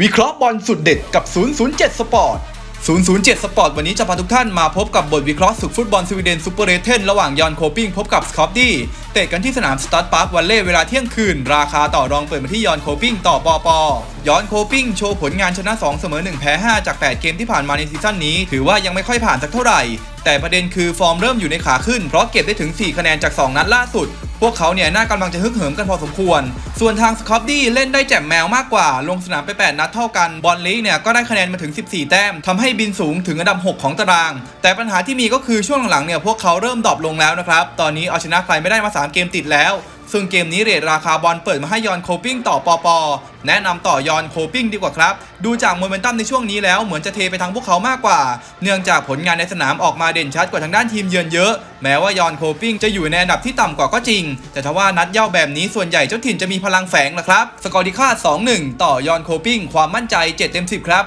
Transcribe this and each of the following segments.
วิเคราะห์บอลสุดเด็ดกับ 007 สปอร์ต 007 สปอร์ตวันนี้จะพาทุกท่านมาพบกับบทวิเคราะห์ศึกฟุตบอลสวีเดนซูเปอร์เรเทนระหว่างยอนโคปิ้งพบกับสกอตตี้เตะกันที่สนามสตัดพาร์ควันเล่เวลาเที่ยงคืน ราคาต่อรองเปิดมาที่ยอนโคปิ้งต่อปอปอยอนโคปิ้งโชว์ผลงานชนะ 2 เสมอ 1 แพ้ 5 จาก 8 เกมที่ผ่านมาในซีซั่นนี้ ถือว่ายังไม่ค่อยผ่านสักเท่าไหร่ แต่ประเด็นคือฟอร์มเริ่มอยู่ในขาขึ้นเพราะเก็บได้ถึง 4 คะแนนจาก 2 นัดล่าสุด พวกเขาเนี่ยน่ากำลังจะฮึกเหิมกันพอสมควร ส่วนทางสกอตตี้เล่นได้แจ่มแมวมากกว่า ลงสนามไป 8 นัดเท่ากัน บอลลีกเนี่ยก็ได้คะแนนมาถึง 14 แต้มทำให้บินสูงถึงอันดับ 6 ของตาราง แต่ปัญหาที่มีก็คือช่วงหลังๆเนี่ยพวกเขาเริ่มดรอปลงแล้วนะครับ ตอนนี้เอาชนะใครไม่ได้มา 3 เกมติดแล้ว ซึ่งเกมนี้เรทราคาบอลเปิดมาให้ยอนโคปิ้งต่อปอปอแนะนำต่อยอนโคปิ้งดีกว่าครับ ดูจากโมเมนตัมในช่วงนี้แล้วเหมือนจะเทไปทางพวกเขามากกว่า เนื่องจากผลงานในสนามออกมาเด่นชัดกว่าทางด้านทีมเยือนเยอะ แม้ว่ายอนโคปิ้งจะอยู่ในอันดับที่ต่ำกว่าก็จริง แต่ทว่านัดเย่าแบบนี้ส่วนใหญ่เจ้าถิ่นจะมีพลังแฝงละครับสกอร์ดิค่า2-1 ต่อยอนโคปิ้งความมั่นใจ 7 เต็ม 10 ครับ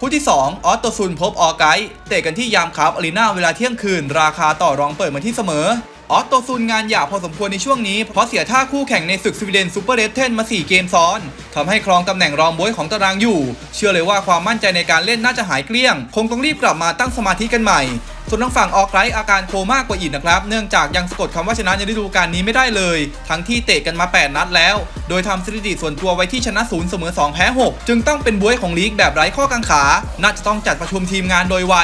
คู่ที่ 2 ออสโตซุนพบออไกด์เตะกันที่ยามคาร์บอารีนาเวลาเที่ยงคืน ราคาต่อรองเปิดมาที่เสมอ ออสโตซุนงานหยาบพอสมควรในช่วงนี้ เพราะเสียท่าคู่แข่งในศึกสวีเดนซูเปอร์เรสเทนมา 4 เกมซ้อนทำให้ครองตำแหน่งรองบวยของตารางอยู่ เชื่อเลยว่าความมั่นใจในการเล่นน่าจะหายเกลี้ยง คงต้องรีบกลับมาตั้งสมาธิกันใหม่ส่วนทางฝั่งออกไกด์อาการโคม่ากกว่าอีกนะครับ เนื่องจากยังสะกดคำว่าชนะในฤดูกาลนี้ไม่ได้เลย ทั้งที่เตะกันมา 8 นัดแล้ว โดยทำสถิติส่วนตัวไว้ที่ชนะ0เสมอ2 แพ้ 6 จึงต้องเป็นบวยของลีกแบบไร้ข้อกังขา น่าจะต้องจัดประชุมทีมงานโดยไว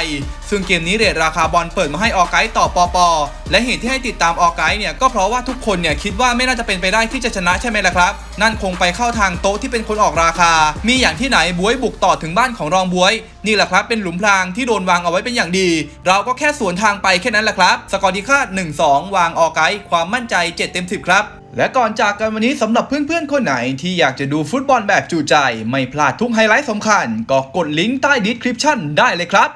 ซึ่งเกมนี้เรทราคาบอลเปิดมาให้ออกไกด์ต่อปอปอและเหตุที่ให้ติดตามออกไกด์เนี่ยก็เพราะว่าทุกคนเนี่ยคิดว่าไม่น่าจะเป็นไปได้ที่จะชนะใช่ไหมล่ะครับ นั่นคงไปเข้าทางโต๊ะที่เป็นคนออกราคา มีอย่างที่ไหนบวยบุกต่อถึงบ้านของรองบวย นี่แหละครับเป็นหลุมพรางที่โดนวางเอาไว้เป็นอย่างดี เราก็แค่สวนทางไปแค่นั้นแหละครับ สกอร์ดีคาด 1-2 วางออกไกด์ความมั่นใจ 7 เต็ม 10 ครับ และก่อนจากกันวันนี้สำหรับเพื่อนๆ คนไหนที่อยากจะดูฟุตบอลแบบจูใจ ไม่พลาดทุกไฮไลท์สำคัญ ก็กดลิงก์ใต้ดีสคริปชั่นได้เลยครับ